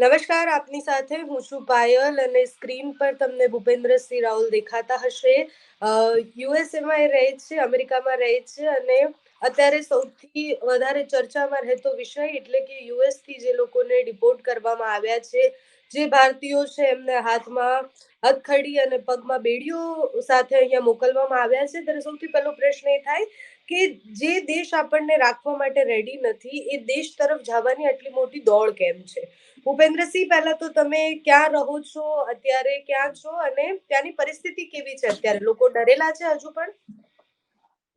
નમસ્કાર, આપની સાથે હું છું પાયલ અને સ્ક્રીન પર તમને ભૂપેન્દ્રસિંહ રાહુલ દેખાતા હશે. યુએસએમાં રહે છે, અમેરિકામાં રહે છે અને અત્યારે સૌથી વધારે ચર્ચામાં રહેતો વિષય એટલે કે યુએસથી જે લોકોને ડિપોર્ટ કરવામાં આવ્યા છે, જે ભારતીયો છે એમને હાથમાં હથખડી અને પગમાં બેડીઓ સાથે અહીંયા મોકલવામાં આવ્યા છે. ત્યારે સૌથી પહેલો પ્રશ્ન એ થાય કે જે દેશ આપણને રાખવા માટે રેડી નથી એ દેશ તરફ જવાની આટલી મોટી દોડ કેમ છે? ભૂપેન્દ્રસિંહ પહેલા તો તમે ક્યાં રહો છો? અત્યારે ક્યાં છો? અને ત્યાંની પરિસ્થિતિ કેવી છે અત્યારે? લોકો ડરેલા છે હજુ પણ?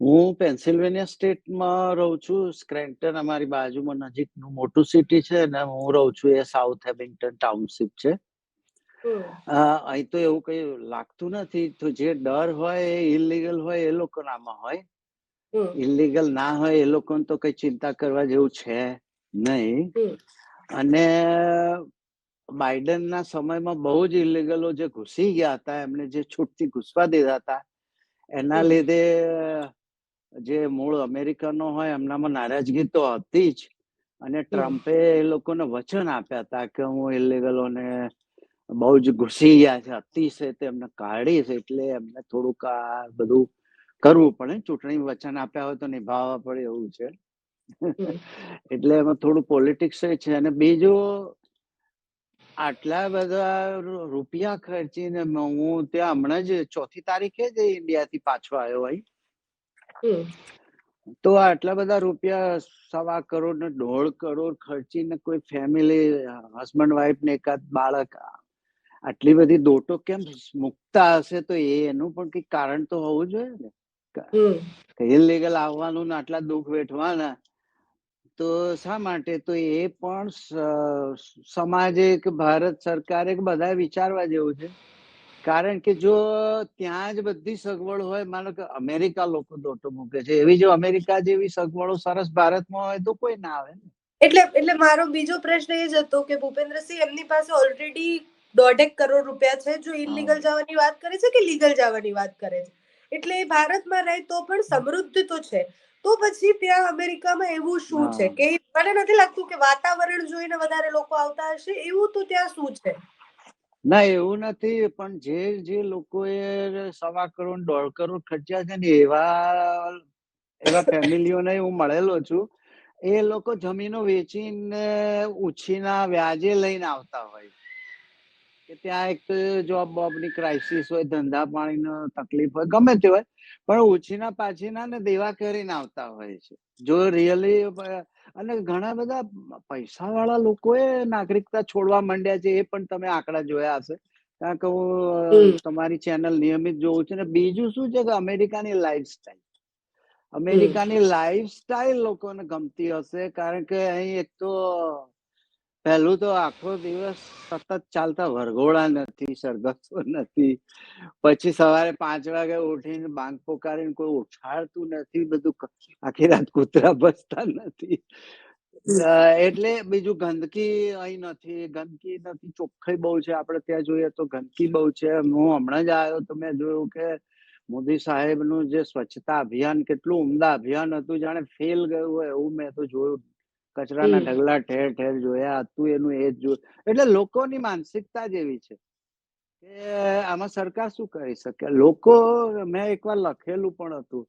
હું પેન્સિલ્વેનિયા સ્ટેટમાં રહું છું. સ્ક્રેન્ટન અમારી બાજુમાં નજીકનું મોટું સિટી છે અને હું રહું છું એ સાઉથ હેમિંગ્ટન ટાઉનશીપ છે. અહીં તો એવું કઈ લાગતું નથી. તો જે ડર હોય એ ઇલીગલ હોય એ લોકોનામાં હોય. ઇલીગલ ના હોય એ લોકોને તો કઈ ચિંતા કરવા જેવું છે નહીં. અને બાઇડનના સમયમાં બહુ જ ઇલીગલો જે ઘૂસી ગયા હતા એમને જે છૂટથી ઘૂસવા દીધા હતા એના લીધે જે મૂળ અમેરિકનો હોય એમનામાં નારાજગી તો હતી જ. અને ટ્રમ્પે એ લોકોને વચન આપ્યા હતા કે હું ઇલીગલોને બહુ જ ઘૂસી ગયા છે અતિશય તેમને કાઢીશ એટલે એમને થોડુંક આ બધું કરવું પડે. ચૂંટણી વચન આપ્યા હોય તો નિભાવવા પડે એવું છે. એટલે એમાં થોડું પોલિટિક્સ છે. અને બીજું આટલા બધા રૂપિયા ખર્ચીને હું ત્યાં હમણાં જ ચોથી તારીખે જ ઇન્ડિયાથી પાછો આવ્યો ભાઈ તો આટલા બધા રૂપિયા સવા કરોડ ને દોઢ કરોડ ખર્ચીને કોઈ ફેમિલી હસબન્ડ વાઈફ ને એકાદ બાળક આટલી બધી દોટો કેમ મુકતા હશે તો એ એનું પણ કઈ કારણ તો હોવું જોઈએ ને? ઇલીગલ આવવાનું ને આટલા દુઃખ વેઠવાના. તો શા માટે? તો એ પણ સમાજે કે ભારત સરકારે બધા વિચારવા જેવું છે. કારણ કે જો ત્યાં જ બધી સગવડ હોય માનો કે અમેરિકા લોકો દોટો મૂકે છે. એવી જો અમેરિકા જેવી સગવડો સરસ ભારતમાં હોય તો કોઈ ના આવે ને. એટલે એટલે મારો બીજો પ્રશ્ન એ જ હતો કે ભૂપેન્દ્રસિંહ એમની પાસે ઓલરેડી દોઢેક કરોડ રૂપિયા છે. જો ઇલીગલ જવાની વાત કરે છે કે લીગલ જવાની વાત કરે છે? એટલે ભારતમાં રહે તો પણ સમૃદ્ધ તો છે. તો પછી ત્યાં અમેરિકામાં એવું શું છે? કે મને નથી લાગતું કે વાતાવરણ જોઈને વધારે લોકો આવતા હશે. એવું તો ત્યાં શું છે? ના એવું નથી. પણ જે જે લોકોએ સવા કરોડ દોઢ કરોડ ખર્ચ્યા છે ને એવા એવા ફેમિલીઓને હું મળેલો છું એ લોકો જમીનો વેચીને ઉછીના વ્યાજે લઈને આવતા હોય. કે ત્યાં એક તો જોબ બોબની ક્રાઇસિસ હોય ધંધા પાણીનો તકલીફ હોય ગમે તે હોય પણ ઉછીના પાછીના ને દેવા કરીને આવતા હોય છે. જો રિયલી અને ઘણા બધા પૈસા વાળા લોકોએ નાગરિકતા છોડવા માંડ્યા છે એ પણ તમે આંકડા જોયા હશે. કારણ કે હું તમારી ચેનલ નિયમિત જોઉં છું ને બીજું શું છે કે અમેરિકાની લાઈફ સ્ટાઈલ અમેરિકાની લાઈફસ્ટાઈલ લોકોને ગમતી હશે કારણ કે અહીં એક તો પહેલું તો આખો દિવસ સતત ચાલતા વરઘોડા નથી, સરઘસો નથી. પછી સવારે પાંચ વાગે ઉઠીને બાંગ પોકારીને કોઈ ઉઠાડતું નથી, બધું આખી રાત કૂતરા બસતા નથી. એટલે બીજું ગંદકી અહીં નથી, ગંદકી નથી, ચોખ્ખાઈ બહુ છે. આપણે ત્યાં જોઈએ તો ગંદકી બહુ છે. હું હમણાં જ આવ્યો તો મેં જોયું કે મોદી સાહેબનું જે સ્વચ્છતા અભિયાન, કેટલું ઉમદા અભિયાન હતું, જાણે ફેલ ગયું હોય એવું મેં તો જોયું કચરાના ઢગલા ઠેર ઠેર જોયા હતું એનું એ જ એટલે લોકોની માનસિકતા જેવી છે કે આમાં સરકાર શું કરી શકે? લોકો મેં એકવાર લખેલું પણ હતું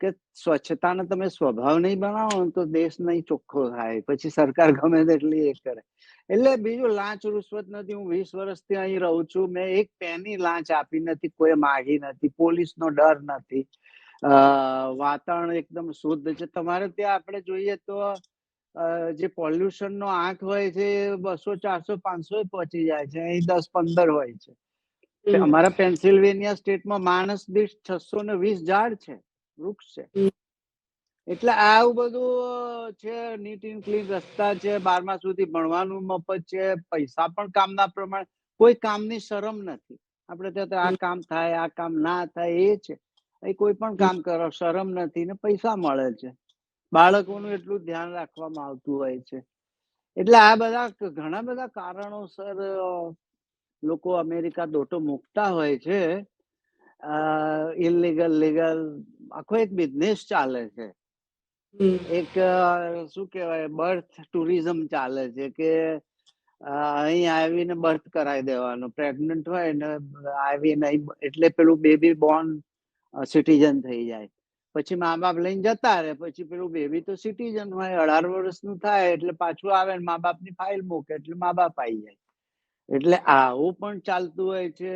કે સ્વચ્છતાનો તમે સ્વભાવ નહીં બનાવો તો દેશ નહીં ચોખ્ખો થાય. પછી સરકાર ગમે તેટલી એ કરે. એટલે બીજું લાંચ રૂશ્વત નથી. હું વીસ વર્ષથી અહીં રહું છું. મેં એક પેની લાંચ આપી નથી. કોઈ માગી નથી. પોલીસનો ડર નથી. વાતાવરણ એકદમ શુદ્ધ છે. તમારે ત્યાં આપણે જોઈએ તો જે પોલ્યુશન નો આંક હોય છે બસો ચારસો પાંચસો પહોંચી જાય છે. અહીં દસ પંદર હોય છે. અમારા પેન્સિલ્વેનિયા સ્ટેટમાં માણસ દીઠ છસો ને વીસ ઝાડ છે વૃક્ષ છે. એટલે આવું બધું છે નીટ એન્ડ ક્લીન રસ્તા છે બારમા સુધી ભણવાનું મફત છે પૈસા પણ કામના પ્રમાણે કોઈ કામની શરમ નથી. આપણે ત્યાં આ કામ થાય આ કામ ના થાય એ છે. કોઈ પણ કામ કરો શરમ નથી ને પૈસા મળે છે. બાળકોનું એટલું ધ્યાન રાખવામાં આવતું હોય છે. એટલે આ બધા ઘણા બધા કારણોસર લોકો અમેરિકા દોટો મૂકતા હોય છે. ઇલીગલ લીગલ આખો એક બિઝનેસ ચાલે છે. એક શું કહેવાય બર્થ ટુરિઝમ ચાલે છે કે અહીં આવીને બર્થ કરાવી દેવાનું. પ્રેગ્નન્ટ હોય ને આવીને એટલે પેલું બેબી બોર્ન સિટીઝન થઈ જાય. પછી મા બાપ લઈને જતા રહે. પછી પેલું બેબી તો સિટીઝન હોય, અઢાર વર્ષનું થાય એટલે પાછું આવે ને મા બાપની ફાઇલ મૂકે એટલે મા બાપ આવી જાય. એટલે આવું પણ ચાલતું હોય છે.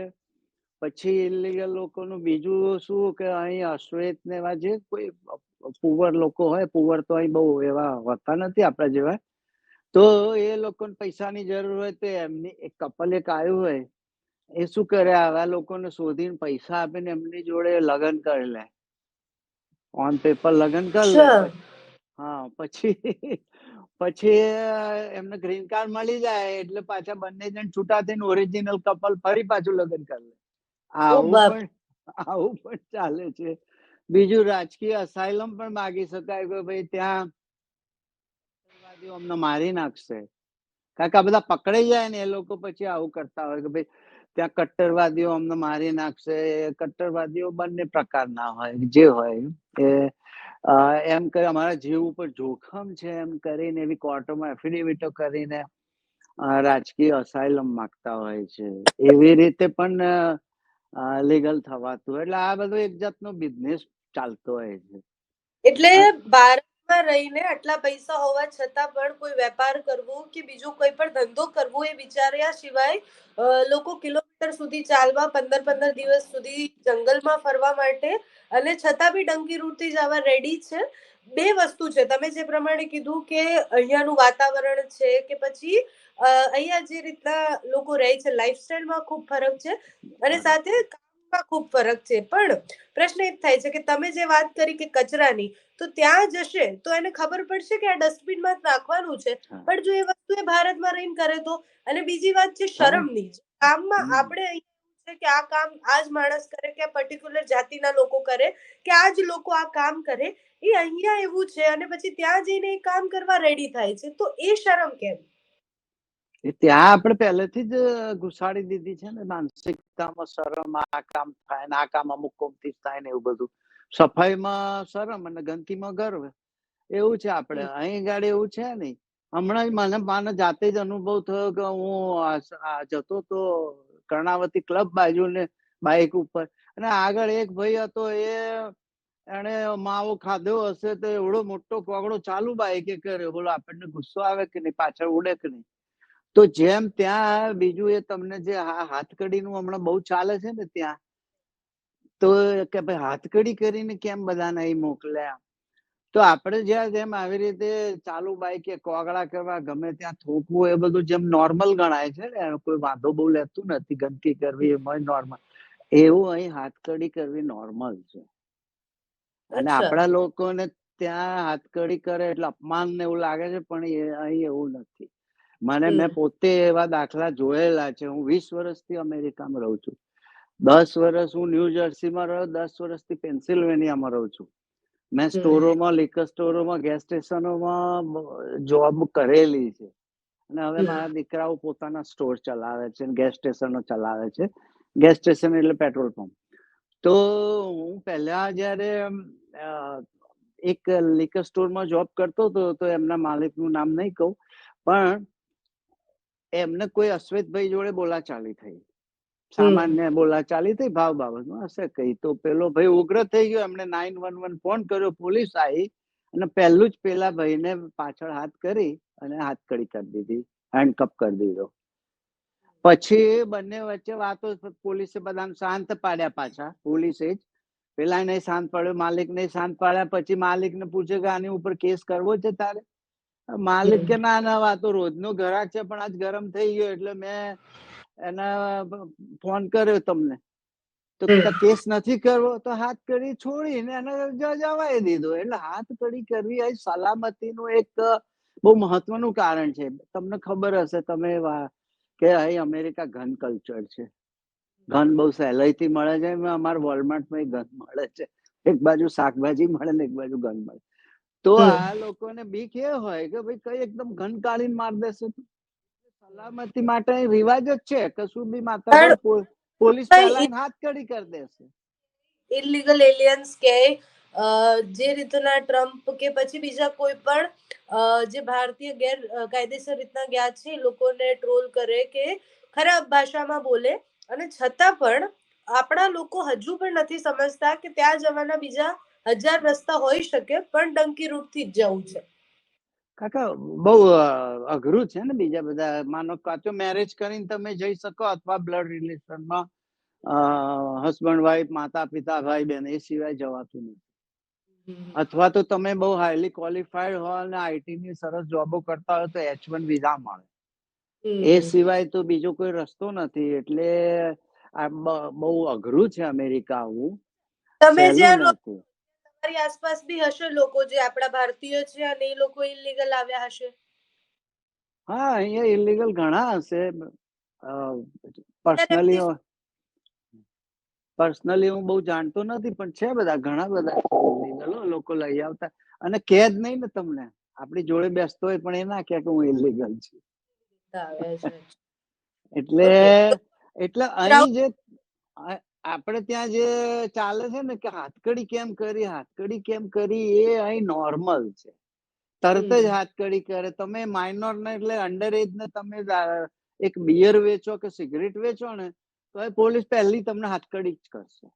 પછી ઇલીગલ લોકોનું બીજું શું કે અહીં અશ્વેત ને એવા જે કોઈ પુવર લોકો હોય પુવર તો અહીં બહુ એવા હોતા નથી આપણા જેવા, તો એ લોકોને પૈસાની જરૂર હોય તો એમની એક કપલ એક આવ્યું હોય, એ શું કરે? આવા લોકોને શોધીને પૈસા આપીને એમની જોડે લગ્ન કરી લે. ઓન પેપર લગ્ન કર લે. હા પછી પછી એમને ગ્રીન કાર્ડ મળી જાય એટલે પાછા બંને જણ છૂટા થઈને ઓરિજિનલ કપલ ફરી પાછું લગ્ન કરી લે. આવું પણ આવું પણ ચાલે છે. બીજું રાજકીય અસાયલમ પણ માગી શકાય કે ભાઈ ત્યાં અમને મારી નાખશે. કારણ કે આ બધા પકડાઈ જાય ને એ લોકો પછી આવું કરતા હોય કે ભાઈ ત્યાં કટ્ટરવાદીઓ અમને મારી નાખશે કટ્ટરવાદીઓ બંને પ્રકારના હોય જે હોય. એ એમ કરી અમારા જીવ ઉપર જોખમ છે એમ કરીને એવી કોર્ટોમાં એફિડેવિટો કરીને રાજકીય અસાયલમ માગતા હોય છે. એવી રીતે પણ લીગલ થવાતું એટલે આ બધું એક જાતનો બિઝનેસ ચાલતો હોય છે. એટલે ભારતમાં રહીને આટલા પૈસા હોવા છતાં પણ કોઈ વેપાર કરવો કે બીજો કોઈ પણ ધંધો કરવો એ વિચાર્યા સિવાય લોકો કિલોમીટર સુધી ચાલવા, પંદર પંદર દિવસ સુધી જંગલમાં ફરવા માટે અને છતાં બી ડંકી રૂટથી જવા રેડી છે. બે વસ્તુ છે. તમે જે પ્રમાણે કીધું કે અહીંયાનું વાતાવરણ છે કે પછી અહીંયા જે રીતના લોકો રહે છે લાઈફસ્ટાઈલમાં ખૂબ ફરક છે અને સાથે કામમાં ખૂબ ફરક છે. પણ પ્રશ્ન એ થાય છે કે તમે જે વાત કરી કે કચરાની તો ત્યાં જશે તો એને ખબર પડશે કે આ ડસ્ટબિનમાં જ નાખવાનું છે. પણ જો એ વસ્તુ એ ભારતમાં રહીને કરે તો? અને બીજી વાત છે શરમની કામમાં આપણે છે કે આ કામ આ જ માણસ કરે કે પર્ટિક્યુલર જાતિના લોકો કરે કે આ જ લોકો આ કામ કરે એ અહીંયા એવું છે અને પછી ત્યાં જઈને એ કામ કરવા રેડી થાય છે. તો એ શરમ કેમ? ત્યાં આપણે પહેલેથી જ ઘુસાડી દીધી છે ને માનસિકતામાં શરમ આ કામ થાય ને આ કામ અમુક કોમથી થાય ને એવું બધું. સફાઈમાં શરમ અને ગંદકીમાં ગર્વ. એવું છે આપણે. અહીં ગાડી એવું છે નહીં. હમણાં જ મને મને જાતે જ અનુભવ થયો કે હું જતો તો કર્ણાવતી ક્લબ બાજુ ને બાઇક ઉપર. અને આગળ એક ભાઈ હતો એ એને માવો ખાધો હશે તો એવડો મોટો કોગડો ચાલુ બાઇકે કર્યો. બોલો આપણને ગુસ્સો આવે કે નહીં? પાછળ ઉડે કે નહીં? તો જેમ ત્યાં બીજું એ તમને જે આ હાથકડીનું હમણાં બહુ ચાલે છે ને ત્યાં તો કે ભાઈ હાથકડી કરીને કેમ બધાને અહીં મોકલ્યા તો આપણે જ્યાં જેમ આવી રીતે ચાલુ બાઈકે કોગળા કરવા ગમે ત્યાં થોકવું એ બધું જેમ નોર્મલ ગણાય છે ને એનો કોઈ વાંધો બહુ લેતું નથી ગંદકી કરવી એમાં નોર્મલ એવું અહીં હાથકડી કરવી નોર્મલ છે. અને. આપણા લોકોને ત્યાં હાથકડી કરે એટલે અપમાન ને એવું લાગે છે પણ એ અહીં એવું નથી. મને મેં પોતે એવા દાખલા જોયેલા છે. હું વીસ વર્ષથી અમેરિકામાં રહું છું. દસ વર્ષ હું ન્યૂ જર્સીમાં રહ્યો દસ વર્ષથી પેન્સિલ્વેનિયામાં રહું છું. મેં સ્ટોરોમાં લિકર સ્ટોરોમાં ગેસ સ્ટેશનોમાં જોબ કરેલી છે. અને હવે. મારા દીકરાઓ પોતાના સ્ટોર ચલાવે છે ગેસ સ્ટેશનો ચલાવે છે. ગેસ સ્ટેશન એટલે પેટ્રોલ પંપ. તો હું પહેલા જ્યારે એક લિકર સ્ટોરમાં જોબ કરતો હતો તો એમના માલિકનું નામ નહીં કહું પણ એમને કોઈ અશ્વેતભાઈ જોડે બોલાચાલી થઈ. સામાન્ય બોલાચાલી થઈ ભાવ બાબતમાં હશે કઈ. તો પેલો ભાઈ ઉગ્ર થઈ ગયો એમણે નાઇન વન વન ફોન કર્યો પોલીસ આવી અને પહેલું જ પેલા ભાઈને પાછળ હાથ કરી અને હાથકડી કરી દીધી હેન્ડકપ કરી દીધો. પછી બંને વચ્ચે વાતો પોલીસે બધાને શાંત પાડ્યા પાછા પોલીસે જ. પેલા નહીં શાંત પાડ્યો માલિક ને શાંત પાડ્યા પછી માલિક ને પૂછે કે આની ઉપર કેસ કરવો છે તારે? માલિક કે ના ના વાતો રોજનો ઘરાક છે પણ આજ ગરમ થઈ ગયો એટલે મેં એના ફોન કર્યો તમને. તો કેસ નથી કરવો તો હાથ કડી છોડીને એને જવાય દીધો. એટલે હાથ કડી કરવી સલામતી સલામતીનું એક બહુ મહત્વનું કારણ છે. તમને ખબર હશે તમે કે અહીં અમેરિકા ઘન કલ્ચર છે. ઘન બહુ સહેલાઈથી મળે છે અમારા વોલમાર્ટમાં ઘન મળે છે. એક બાજુ શાકભાજી મળે ને એક બાજુ ઘન મળે. તો આ લોકોને બીક એ હોય કે ભાઈ કઈ એકદમ ઘન કાઢીને માર દેશે. સલામતી માટે રિવાજ જ છે કશું બી માતા પોલીસ હાથ કડી કરી દેશે. ઇલીગલ એલિયન્સ કે જે રીતના ટ્રમ્પ કે પછી બીજા કોઈ પણ જે ભારતીય ગેર કાયદેસર રીતના ગયા છે એ લોકોને ટ્રોલ કરે કે ખરાબ ભાષામાં બોલે. અને છતાં પણ આપણા લોકો હજુ પણ નથી સમજતા કે ત્યાં જવાના બીજા હજાર રસ્તા હોઈ શકે પણ ડંકી રૂટથી જ જવું છે. કાકા બહુ અઘરું છે ને બીજા બધા માનો કાચો મેરેજ કરીને તમે જઈ શકો અથવા બ્લડ રિલેશનમાં હસબન્ડ વાઈફ માતા પિતા ભાઈ બહેન એ સિવાય જવાતું નથી. અથવા તો તમે બહુ હાઈલી ક્વોલિફાઈડ હો અને આઈટી ની સરસ જોબો કરતા હોય તો એચ વન વિઝા મળે. એ સિવાય તો બીજો કોઈ રસ્તો નથી એટલે આ બહુ અઘરું છે અમેરિકા આવવું તમે જ્યાં તમારી આસપાસ બી હશે લોકો જે આપણા ભારતીય છે અને એ લોકો ઇલીગલ આવ્યા હશે? હા અહીંયા ઇલીગલ ઘણા હશે. પર્સનલી પર્સનલી હું બહુ જાણતો નથી પણ છે બધા ઘણા બધા લોકો લઈ આવતા. અને કે જ નહીં ને તમને. આપણી જોડે બેસતો હોય પણ એ ના કે હું ઇલીગલ છું. એટલે એટલે અહીં જે આપણે ત્યાં જે ચાલે છે ને કે હાથકડી કેમ કરી હાથકડી કેમ કરી એ અહીં નોર્મલ છે. તરત જ હાથકડી કરે. તમે માઇનોર ને એટલે અંડર એજ ને તમે એક બિયર વેચો કે સિગરેટ વેચો ને તો એ પોલીસ પહેલી તમને હાથકડી જ કરશે.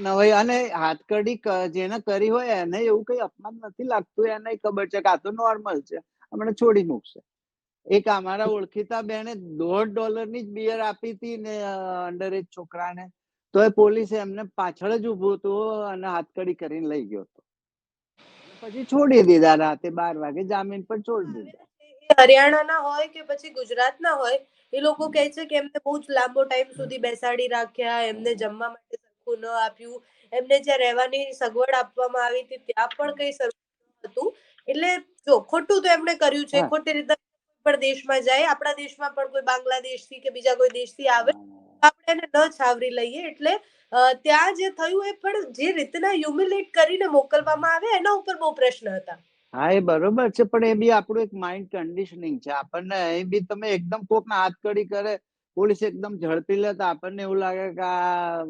નવાઈ અને હાથકડી જેને કરી હોય એને એવું કઈ અપમાન નથી લાગતું એને ખબર છે કે આ તો નોર્મલ છે હમણાં છોડી મૂકશે. એક અમારા ઓળખીતા બેને દોઢ ડોલરની જ બિયર આપી હતી ને અંડર એજ છોકરાને. તો એ પોલીસે એમને પાછળ જ ઊભો હતો અને હાથકડી કરીને લઈ ગયો હતો. પછી છોડી દીધા રાતે બાર વાગે જામીન પર છોડી દીધા. હરિયાણાના હોય કે પછી ગુજરાતના હોય એ લોકો કહે છે કે એમને બહુ જ લાંબો ટાઈમ સુધી બેસાડી રાખ્યા એમને જમવા માટે સરખું ન આપ્યું. એમને જ્યાં રહેવાની સગવડ આપવામાં આવી હતી ત્યાં પણ કઈ સરખું હતું. એટલે જો ખોટું તો એમણે કર્યું છે ખોટી રીતે પણ દેશમાં જાય આપણા દેશમાં પણ કોઈ બાંગ્લાદેશથી કે બીજા કોઈ દેશથી આવે આપણે એને ન છાવરી લઈએ. એટલે ત્યાં જે થયું એ પણ જે રીતના હ્યુમિલેટ કરીને મોકલવામાં આવે એના ઉપર બહુ પ્રશ્ન હતા. હા એ બરોબર છે પણ એ બી આપણું એક માઇન્ડ કન્ડિશનિંગ છે. આપણને એ બી તમે એકદમ કોક હાથ કડી કરે પોલીસ એકદમ ઝડપી લે તો આપણને એવું લાગે કે આ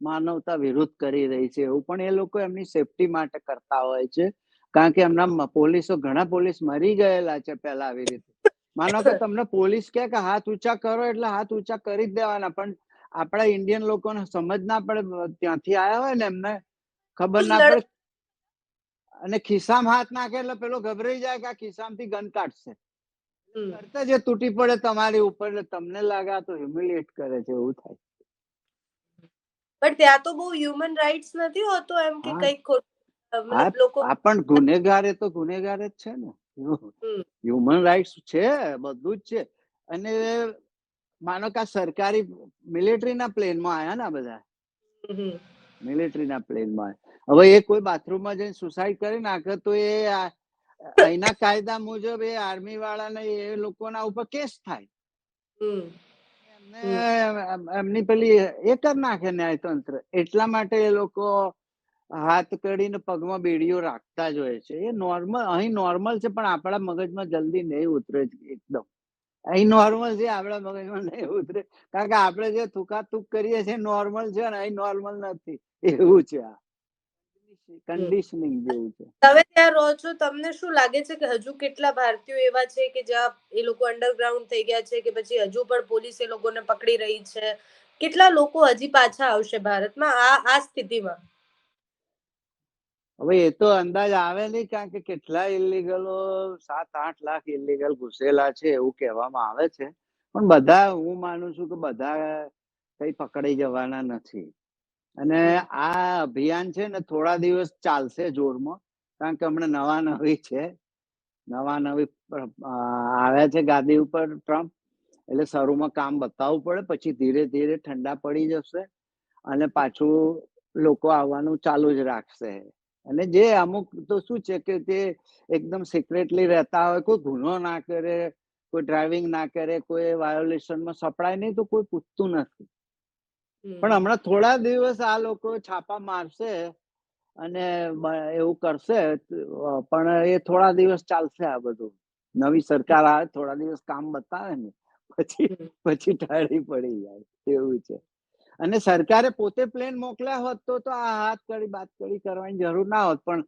માનવતા વિરુદ્ધ કરી રહી છે. એવું પણ એ લોકો એમની સેફટી માટે કરતા હોય છે. કારણ કે એમના પોલીસો ઘણા પોલીસ મરી ગયેલા છે પહેલા આવી રીતે. માનો કે તમને પોલીસ કે હાથ ઊંચા કરો એટલે હાથ ઊંચા કરી જ દેવાના પણ આપણા ઇન્ડિયન લોકોને સમજ ના પડે ત્યાંથી આવ્યા હોય ને એમને ખબર ના પડે. અને ખિસ્સામાં હાથ નાખે એટલે પેલો ગભરાઈ જાય કે આ ખિસ્સામાંથી ગન કાઢશે. કરતા જે તૂટી પડે તમારી ઉપર એટલે તમને લાગે તો હ્યુમિલિએટ કરે છે એવું થાય. પણ ત્યાં તો બહુ હ્યુમન રાઇટ્સ નથી હોતો એમ કે કઈ ખોટું પણ ગુનેગાર એ તો ગુનેગાર જ છે ને. હ્યુમન રાઇટ્સ છે બધું જ છે. અને માનો કે આ સરકારી મિલિટરીના પ્લેનમાં આયા ને બધા. મિલિટરીના પ્લેનમાં હવે એ કોઈ બાથરૂમમાં જઈને સુસાઇડ કરી નાખે તો એ અહીંના કાયદા મુજબ એ આર્મી વાળાને એ લોકોના ઉપર કેસ થાય. એમની પેલી એ કરી નાખે ન્યાયતંત્ર. એટલા માટે એ લોકો હાથ કડીને પગમાં બેડીઓ રાખતા જ હોય છે. એ નોર્મલ અહીં નોર્મલ છે, પણ આપણા મગજમાં જલ્દી નહીં ઉતરે એકદમ. અહીં નોર્મલ છે, આપણા મગજમાં નહીં ઉતરે. કારણ કે આપણે જે થૂકાથૂક કરીએ છીએ નોર્મલ છે ને અહીં નોર્મલ નથી. એવું છે આ. કન્ડિશનિંગ જેવું છે. તમે ત્યાં રહો છો, તમને શું લાગે છે કે હજુ કેટલા ભારતીયો એવા છે કે જ્યાં એ લોકો અંડરગ્રાઉન્ડ થઈ ગયા છે કે પછી હજુ પણ પોલીસ એ લોકોને પકડી રહી છે? કેટલા લોકો હજી પાછા આવશે ભારતમાં આ આ સ્થિતિમાં? હવે એ તો અંદાજ આવે નહીં, કારણ કે કેટલા ઇલીગલો સાત, આઠ લાખ ઇલીગલ ઘુસેલા છે એવું કહેવામાં આવે છે. પણ બધા, હું માનું છું કે બધા કઈ પકડાઈ જવાના નથી. અને આ અભિયાન છે ને થોડા દિવસ ચાલશે જોરમાં, કારણ કે હમણાં નવા નવી છે. નવા નવી આવ્યા છે ગાદી ઉપર ટ્રમ્પ. એટલે શરૂમાં કામ બતાવવું પડે, પછી ધીરે ધીરે ઠંડા પડી જશે અને પાછું લોકો આવવાનું ચાલુ જ રાખશે. અને જે અમુક તો શું છે કે તે એકદમ સિક્રેટલી રહેતા હોય કોઈ ગુનો ના કરે કોઈ ડ્રાઇવિંગ ના કરે કોઈ વાયોલેશનમાં સપડાય નહીં તો કોઈ પૂછતું નથી. પણ હમણાં થોડા દિવસ આ લોકો છાપા મારશે અને એવું કરશે પણ એ થોડા દિવસ ચાલશે આ બધું. નવી સરકાર આવે થોડા દિવસ કામ બતાવે ને પછી પછી ટાળી પડી જાય એવું છે. અને સરકારે પોતે પ્લેન મોકલ્યા હોત તો તો આ હાથ કડી બાત કડી કરવાની જરૂર ના હોત. પણ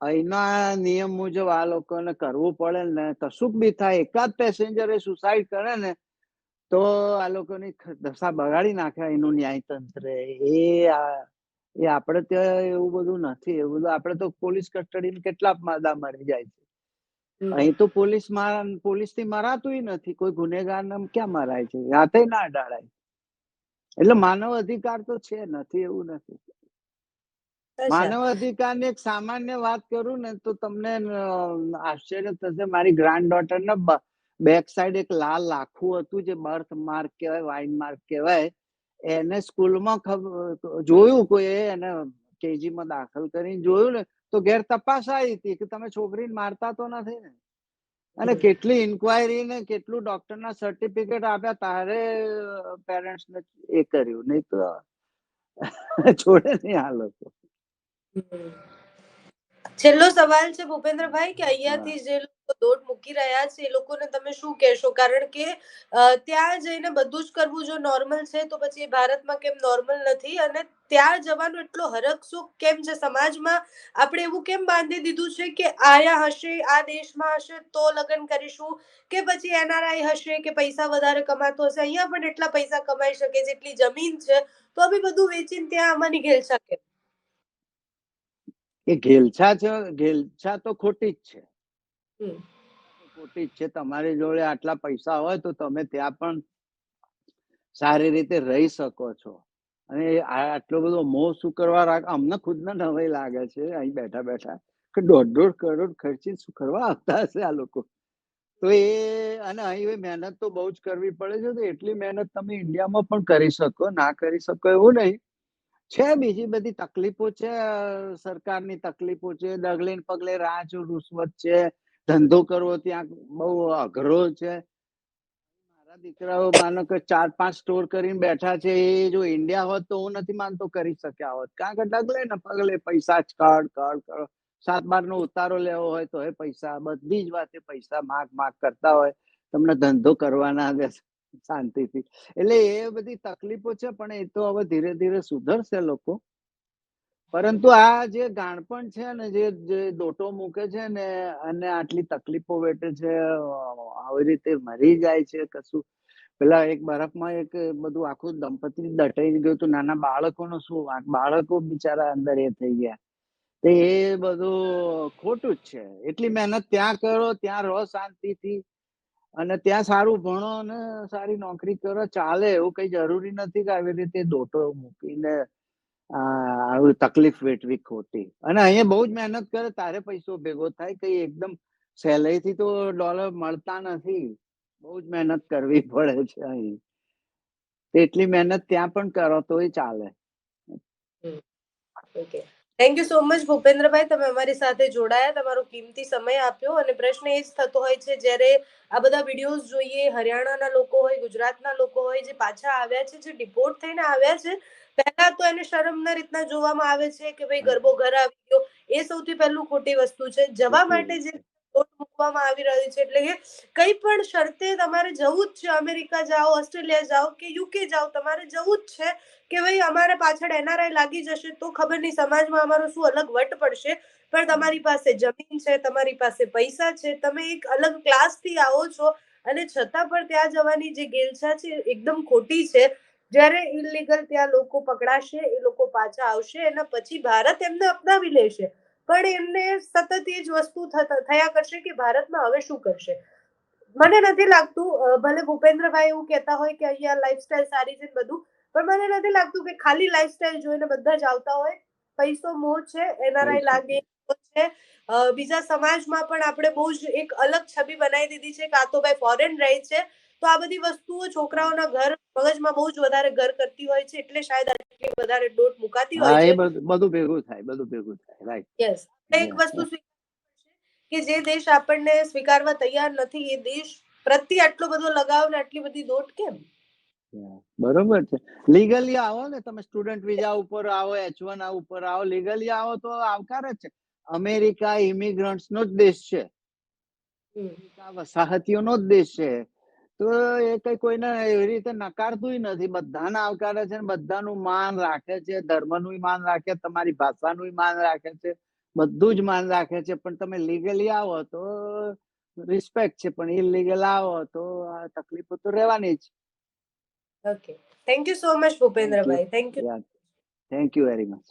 અહીંના નિયમ મુજબ આ લોકોને કરવું પડે ને કશુંક બી થાય એકાદ પેસેન્જરે સુસાઇડ કરે ને તો આ લોકોની દશા બગાડી નાખે એનું ન્યાયતંત્ર. એ આ એ આપણે ત્યાં એવું બધું નથી. એવું બધું આપણે તો પોલીસ કસ્ટડી કેટલા માદા મરી જાય છે. અહીં તો પોલીસ પોલીસથી મરાતું નથી. કોઈ ગુનેગાર ને ક્યાં મરાય છે? હાથે ના અડાડાય. એટલે માનવ અધિકાર તો છે નથી એવું નથી. માનવ માનવ અધિકારની એક સામાન્ય વાત કરું ને તો તમને આશ્ચર્ય થશે. મારી ગ્રાન્ડ ડોટર ને બેક સાઈડ એક લાલ લાખું હતું જે બર્થ માર્ક કહેવાય વાઇન માર્ક કહેવાય. એને સ્કૂલમાં જોયું કોઈ એને કેજી માં દાખલ કરીને જોયું ને તો ઘેર તપાસ આવી હતી કે તમે છોકરીને મારતા તો નથી ને? અને કેટલી ઇન્ક્વાયરી ને કેટલું ડોક્ટર ના સર્ટિફિકેટ આપ્યા તારે પેરેન્ટ્સ ને એ કર્યું નહીં તો છોડે નહીં આ લોકો. છેલ્લો સવાલ છે ભૂપેન્દ્રભાઈ કે અહીંયાથી જે દોટ મૂકી રહ્યા છે, એ લોકોને તમે શું કહેશો? કારણ કે ત્યાં જઈને બધું જ કરવું જો નોર્મલ છે, તો પછી ભારતમાં કેમ નોર્મલ નથી? અને ત્યાં જવાનો એટલો હરકસુખ કેમ છે? સમાજમાં આપણે એવું કેમ બાંધી દીધું છે કે આયા હશે, આ દેશમાં હશે, તો લગ્ન કરીશું? કે પછી એનઆરઆઈ હશે, કે પૈસા વધારે કમાતો હશે? અહીંયા પણ એટલા પૈસા કમાઈ શકે જેટલી જમીન છે, તો અભી બધું વેચીને ત્યાં આમાંની ઘેલછા શકે એ ઘેલછા છે, ઘેલછા તો ખોટી જ છે. ખોટી છે, તમારી જોડે આટલા પૈસા હોય તો તમે ત્યાં પણ સારી રીતે રહી શકો છો. અને આટલો બધો મોહ શું કરવા રાખ, અમને ખુદને નવાઈ લાગે છે, અહીં બેઠા બેઠા. કે દોઢ દોઢ કરોડ ખર્ચી શું કરવા આવતા હશે આ લોકો? તો એ, અને અહીં મહેનત તો બહુ જ કરવી પડે છે, તો એટલી મહેનત તમે ઇન્ડિયામાં પણ કરી શકો, ના કરી શકો એવું નહીં. છે બીજી બધી તકલીફો છે, સરકારની તકલીફો છે ડગલે પગલે રાહ રૂશ્વત છે ધંધો કરવો ત્યાં બહુ અઘરો છે. મારા દીકરાઓ માનો કે ચાર પાંચ સ્ટોર કરીને બેઠા છે, એ જો ઇન્ડિયા હોત તો હું નથી માનતો કરી શક્યા હોત. કારણ કે ડગલે ને પગલે પૈસા જ કર કર કર સાત બાર નો ઉતારો લેવો હોય તો એ પૈસા, બધી જ વાતે પૈસા માગ માગ કરતા હોય. તમને ધંધો કરવાના શાંતિથી. એટલે એ બધી તકલીફો છે, પણ એ તો હવે ધીરે ધીરે સુધરશે લોકો. પરંતુ આ જે ગાણપણ છે ને, જે જે દોટો મૂકે છે ને, અને આટલી તકલીફો વેઠે છે, આવી રીતે મરી જાય છે કશું. પેલા એક બરફમાં એક બધું આખું દંપતી દટાઈ ગયું હતું. નાના બાળકોનું શું? બાળકો બિચારા અંદર એ થઈ ગયા. તો એ બધું ખોટું જ છે. એટલી મહેનત ત્યાં કરો, ત્યાં રહો શાંતિથી. અને ત્યાં સારું ભણો અને સારી નોકરી કરો. ચાલે એવું કઈ જરૂરી નથી કે આવી રીતે દોટો મૂકીને આવી તકલીફ વેઠવી ખોટી. અને અહીંયા બહુ જ મહેનત કરે, તારે પૈસો ભેગો થાય, કઈ એકદમ સહેલાઈથી તો ડોલર મળતા નથી. બહુ જ મહેનત કરવી પડે છે અહીં. એટલી મહેનત ત્યાં પણ કરો, તોય ચાલે. Thank you so much Bhupendrabhai. તમે અમારી સાથે જોડાયા, તમારો કિંમતી સમય આપ્યો. અને પ્રશ્ન એ જ થતો હોય છે, જ્યારે આ બધા વિડીયોઝ જોઈએ, હરિયાણાના લોકો હોય, ગુજરાતના લોકો હોય, જે પાછા આવ્યા છે, જે ડિપોર્ટ થઈને આવ્યા છે પહેલા તો એને શરમના રીતના જોવામાં આવે છે કે ભાઈ ગરબો ઘર આવી ગયો. એ સૌથી પહેલું ખોટી વસ્તુ છે. જવા માટે જે વોટ મૂકવામાં આવી રહ્યું છે એટલે કે કઈ પણ શરતે તમારે જવું જ છે. અમેરિકા જાઓ ઓસ્ટ્રેલિયા જાઓ કે યુકે જાઓ તમારે જવું જ છે કે ભાઈ અમારે પાછળ એનઆરઆઈ લાગી જશે તો ખબર નહીં સમાજમાં અમારો શું અલગ વટ પડશે. પણ તમારી પાસે જમીન છે તમારી પાસે પૈસા છે તમે એક અલગ ક્લાસથી આવો છો. અને છતાં પણ ત્યાં જવાની જે ગેલછા છે એકદમ ખોટી છે. જ્યારે ઇલીગલ ત્યાં લોકો પકડાશે એ લોકો પાછા આવશે એના પછી ભારત એમને અપનાવી લેશે. પણ એમને સતત એ જ વસ્તુ થયા કરશે કે ભારતમાં હવે શું કરશે? મને નથી લાગતું ભલે ભૂપેન્દ્રભાઈ એવું કહેતા હોય કે અહીંયા લાઈફસ્ટાઈલ સારી છે ને બધું પણ મને નથી લાગતું કે ખાલી લાઈફસ્ટાઈલ જોઈને બધા જ આવતા હોય. પૈસો મોહ છે એનઆરઆઈ લાગે છે. બીજા સમાજમાં પણ આપણે બહુ જ એક અલગ છબી બનાવી દીધી છે કાં તો ભાઈ ફોરેન રહે છે. તો આ બધી વસ્તુઓ છોકરાઓના ઘર મગજમાં બહુ જ વધારે ઘર કરતી હોય છે એટલે શાયદ આટલી વધારે ડોટ મુકાતી હોય છે. બધું ભેગું થાય બધું ભેગું થાય રાઈટ યસ એક વસ્તુ કે જે દેશ આપણને સ્વીકારવા તૈયાર નથી એ દેશ પ્રત્યે આટલો બધો લગાવ ને આટલી બધી દોટ કેમ? બરોબર છે. લીગલી આવો ને તમે સ્ટુડન્ટ વિઝા ઉપર આવો એચ વન ઉપર આવો લીગલી આવો તો આવકાર જ છે. અમેરિકા ઇમિગ્રન્ટ્સ નો જ દેશ છે. વસાહતીઓ નો વસાહતીઓનો જ દેશ છે. તો એ કઈ કોઈને એવી રીતે નકારતું નથી. બધાને આવકારે છે બધાનું માન રાખે છે. ધર્મનું માન રાખે તમારી ભાષાનું માન રાખે છે બધું જ માન રાખે છે. પણ તમે લીગલી આવો તો રિસ્પેક્ટ છે પણ ઇલીગલ આવો તો આ તકલીફો તો રહેવાની જ. Okay thank you so much Bhupendrabhai. Thank you thank you very much